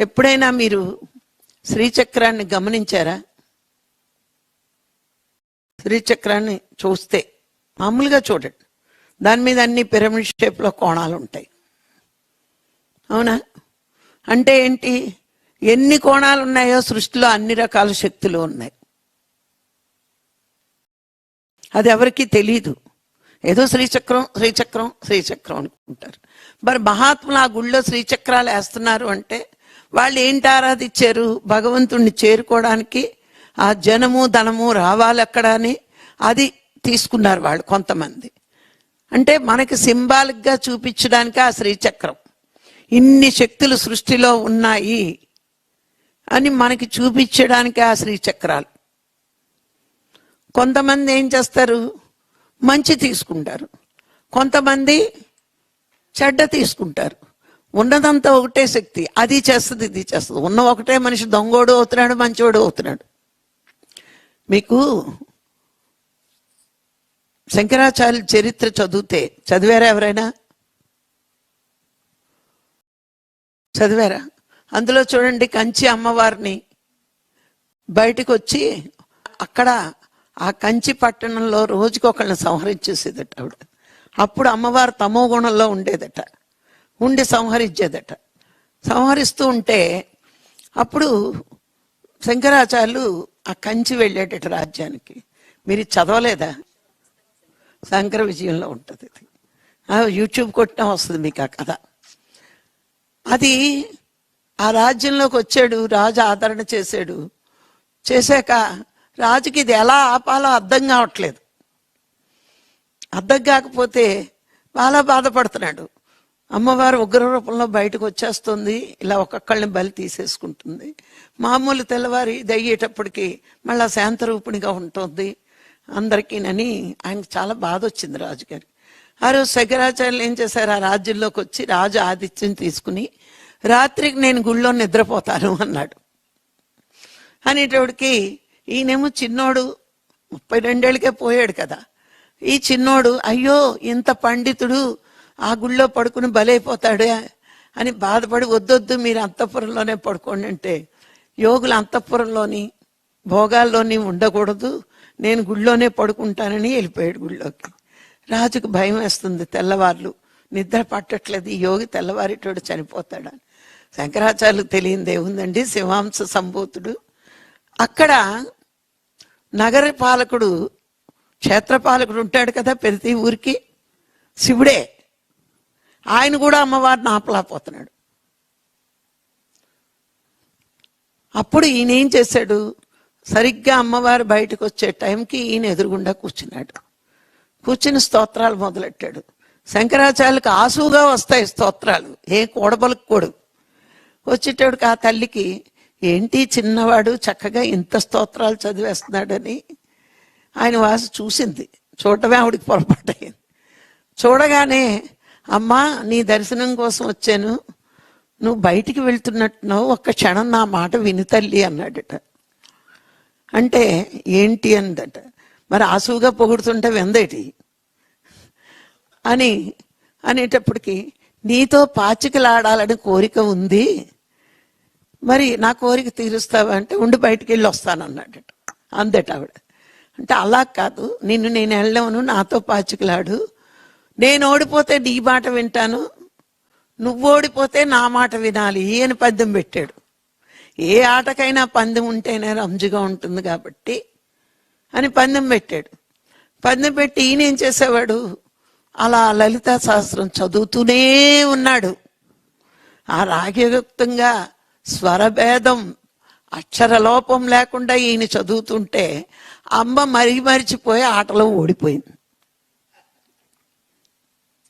ఎప్పుడైనా మీరు శ్రీచక్రాన్ని గమనించారా? శ్రీచక్రాన్ని చూస్తే మామూలుగా చూడండి. దాని మీద అన్ని పిరమిడ్ షేప్లో కోణాలు ఉంటాయి అవునా? అంటే ఏంటి? ఎన్ని కోణాలు ఉన్నాయో సృష్టిలో అన్ని రకాల శక్తులు ఉన్నాయి. అది ఎవరికీ తెలియదు ఏదో శ్రీచక్రం శ్రీచక్రం శ్రీచక్రం అనుకుంటారు. మరి మహాత్ములు ఆ గుళ్ళో శ్రీచక్రాలు వేస్తున్నారు అంటే వాళ్ళు ఏంటి ఆరాధించారు భగవంతుణ్ణి చేరుకోవడానికి ఆ జనము ధనము రావాలి అక్కడ అని అది తీసుకున్నారు వాళ్ళు కొంతమంది. అంటే మనకి సింబాలిక్గా చూపించడానికి ఆ శ్రీచక్రం. ఇన్ని శక్తులు సృష్టిలో ఉన్నాయి అని మనకి చూపించడానికి ఆ శ్రీచక్రాలు. కొంతమంది ఏం చేస్తారు? మంచి తీసుకుంటారు. కొంతమంది చెడ్డ తీసుకుంటారు. ఉన్నదంతా ఒకటే శక్తి. అది చేస్తుంది ఇది చేస్తుంది. ఉన్న ఒకటే మనిషి దొంగోడు అవుతున్నాడు మంచివాడు అవుతున్నాడు. మీకు శంకరాచార్య చరిత్ర చదివితే చదివారా ఎవరైనా? చదివారా? అందులో చూడండి కంచి అమ్మవారిని బయటకు వచ్చి అక్కడ ఆ కంచి పట్టణంలో రోజుకి ఒకళ్ళని సంహరించేసేదట ఆవిడ. అప్పుడు అమ్మవారు తమో గుణంలో ఉండేదట. ఉండి సంహరించేదట. సంహరిస్తూ ఉంటే అప్పుడు శంకరాచార్యులు ఆ కంచి వెళ్ళేటట రాజ్యానికి. మీరు చదవలేదా? శంకర విజయంలో ఉంటుంది ఇది. ఆ, యూట్యూబ్ కొట్టినా వస్తుంది మీకు ఆ కథ. అది ఆ రాజ్యంలోకి వచ్చాడు రాజు ఆదరణ చేశాడు. చేశాక రాజుకి ఇది ఎలా ఆపాలో అర్థం కావట్లేదు. అర్థం కాకపోతే చాలా బాధపడుతున్నాడు. అమ్మవారు ఉగ్ర రూపంలో బయటకు వచ్చేస్తుంది. ఇలా ఒక్కొక్కళ్ళని బలి తీసేసుకుంటుంది. మామూలు తెల్లవారి ఇది అయ్యేటప్పటికి మళ్ళా శాంత ఉంటుంది. అందరికీనని ఆయనకు చాలా బాధ వచ్చింది రాజుగారి ఆ రోజు శంకరాచార్యులు ఏం చేశారు? ఆ రాజ్యంలోకి వచ్చి రాజు ఆతిథ్యం తీసుకుని రాత్రికి నేను గుళ్ళో నిద్రపోతాను అన్నాడు. అనేటోడికి ఈయనేమో చిన్నోడు ముప్పై రెండేళ్ళకే పోయాడు కదా. ఈ చిన్నోడు అయ్యో ఇంత పండితుడు ఆ గుళ్ళో పడుకుని బలైపోతాడే అని బాధపడి వద్దొద్దు మీరు అంతఃపురంలోనే పడుకోండి అంటే యోగులు అంతఃపురంలోని భోగాల్లోని ఉండకూడదు. నేను గుళ్ళోనే పడుకుంటానని వెళ్ళిపోయాడు గుళ్ళోకి. రాజుకు భయం వేస్తుంది. తెల్లవార్లు నిద్ర పట్టట్లేదు. ఈ యోగి తెల్లవారిటోడు చనిపోతాడని శంకరాచార్యులు తెలియంది ఏముందండి శివాంశ సంభూతుడు. అక్కడ నగర పాలకుడు క్షేత్రపాలకుడు ఉంటాడు కదా ప్రతి ఊరికి. శివుడే. ఆయన కూడా అమ్మవారిని ఆపలేకపోతున్నాడు. అప్పుడు ఈయన ఏం చేశాడు? సరిగ్గా అమ్మవారు బయటకు వచ్చే టైంకి ఈయన ఎదురుగుండా కూర్చున్నాడు. కూర్చుని స్తోత్రాలు మొదలెట్టాడు. శంకరాచార్యులకు ఆసుగా వస్తాయి స్తోత్రాలు. ఏ కూడబలుకోడు వచ్చేటోడికి ఆ తల్లికి ఏంటి చిన్నవాడు చక్కగా ఇంత స్తోత్రాలు చదివేస్తున్నాడని? ఆయన వాసి చూసింది. చూడటమే ఆవిడికి పొరపాటు అయింది చూడగానే అమ్మా నీ దర్శనం కోసం వచ్చాను. నువ్వు బయటికి వెళ్తున్నట్టున్నావు. ఒక్క క్షణం నా మాట విను తల్లి అన్నాడట. అంటే ఏంటి అందట మరి ఆసువుగా పొగుడుతుంటే వెందేటి? అని అనేటప్పటికి నీతో పాచికలాడాలని కోరిక ఉంది. మరి నా కోరిక తీరుస్తావా అంటే ఉండి బయటికి వెళ్ళి వస్తానన్నాడట అందట ఆవిడ. అంటే అలా కాదు. నిన్ను నేను వెళ్ళాను నాతో పాచికలాడు. నేను ఓడిపోతే నీ మాట వింటాను నువ్వు ఓడిపోతే నా మాట వినాలి అని పద్యం పెట్టాడు. ఏ ఆటకైనా పందెం ఉంటేనే రంజుగా ఉంటుంది కాబట్టి అని పందెం పెట్టాడు. పందెం పెట్టి ఈయన ఏం చేసేవాడు? అలా లలితా శాస్త్రం చదువుతూనే ఉన్నాడు. ఆ రాగయుక్తంగా స్వరభేదం అక్షరలోపం లేకుండా ఈయన చదువుతుంటే అమ్మ మరి మరిచిపోయి ఆటలో ఓడిపోయింది.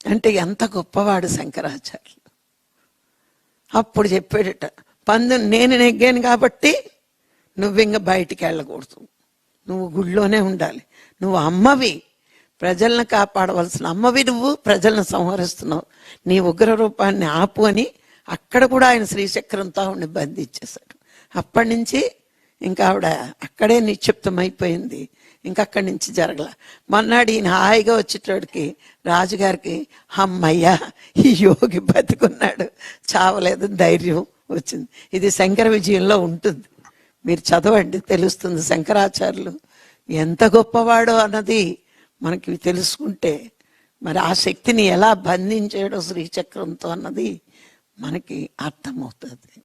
అంటే ఎంత గొప్పవాడు శంకరాచార్యులు అప్పుడు చెప్పాడట పందు నేను నెగ్గాను కాబట్టి నువ్వు ఇంకా బయటికి వెళ్ళకూడదు. నువ్వు గుళ్ళోనే ఉండాలి. నువ్వు అమ్మవి. ప్రజలను కాపాడవలసిన అమ్మవి నువ్వు ప్రజలను సంహరిస్తున్నావు. నీ ఉగ్ర రూపాన్ని ఆపు అని అక్కడ కూడా ఆయన శ్రీచక్రంతో ఆవిడని బంధించేశాడు. అప్పటి నుంచి ఇంకా ఆవిడ అక్కడే నిక్షిప్తమైపోయింది. ఇంకక్కడి నుంచి జరగల. మొన్నాడు ఈయన హాయిగా వచ్చేటోడికి రాజుగారికి అమ్మయ్యా ఈ యోగి బతుకున్నాడు. చావలేదు ధైర్యం వచ్చింది. ఇది శంకర విజయంలో ఉంటుంది. మీరు చదవండి తెలుస్తుంది శంకరాచార్యులు. ఎంత గొప్పవాడో అన్నది మనకి తెలుసుకుంటే మరి ఆ శక్తిని ఎలా బంధించాడో శ్రీచక్రంతో అన్నది మనకి అర్థమవుతుంది.